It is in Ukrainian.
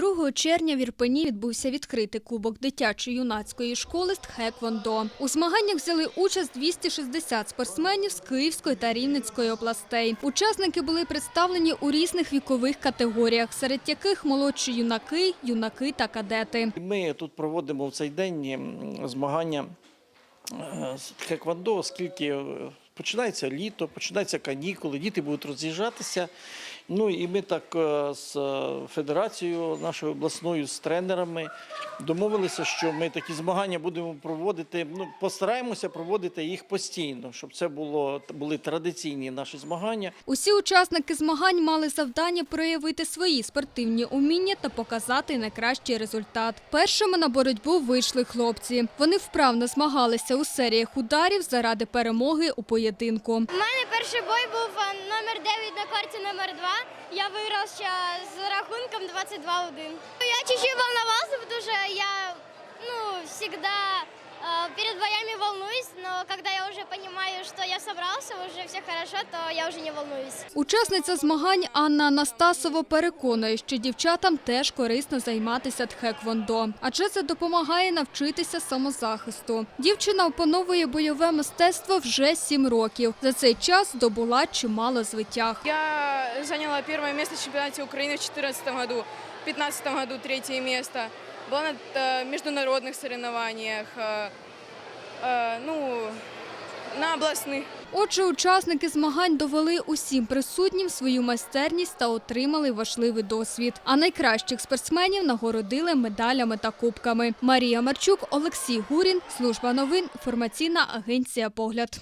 2 червня в Ірпені відбувся відкритий кубок дитячо-юнацької школи з тхеквондо. У змаганнях взяли участь 260 спортсменів з Київської та Рівненської областей. Учасники були представлені у різних вікових категоріях, серед яких молодші юнаки, юнаки та кадети. Ми тут проводимо в цей день змагання е, з тхеквондо, оскільки е, починається літо, починаються канікули, діти будуть роз'їжджатися. Ну і ми так е, з е, федерацією нашою обласною, з тренерами домовилися, що ми такі змагання будемо проводити. Ну, постараємося проводити їх постійно, щоб це було були традиційні наші змагання. Усі учасники змагань мали завдання проявити свої спортивні уміння та показати найкращий результат. Першими на боротьбу вийшли хлопці. Вони вправно змагалися у серіях ударів заради перемоги у поєдинку. У мене перший бой був номер 9 на карті номер 2. Я виграв ще з рахунком 22-1. Я чуть-чуть волновался, потому что я ну, всегда перед боями волнуюсь, но когда я уже понимаю, что я собрался, уже все хорошо, то я уже не волнуюсь. Учасниця змагань Анна Анастасова переконує, що дівчатам теж корисно займатися тхеквондо, адже це допомагає навчитися самозахисту. Дівчина опановує бойове мистецтво вже сім років. За цей час здобула чимало звитяг. Я заняла первое место в чемпионате Украины в 2014 году, в 2015 году третье место Была на э, международных соревнованиях, э, э, ну, на областных. Отже, учасники змагань довели усім присутнім свою майстерність та отримали важливий досвід. А найкращих спортсменів нагородили медалями та кубками. Марія Марчук, Олексій Гурін, служба новин, інформаційна агенція Погляд.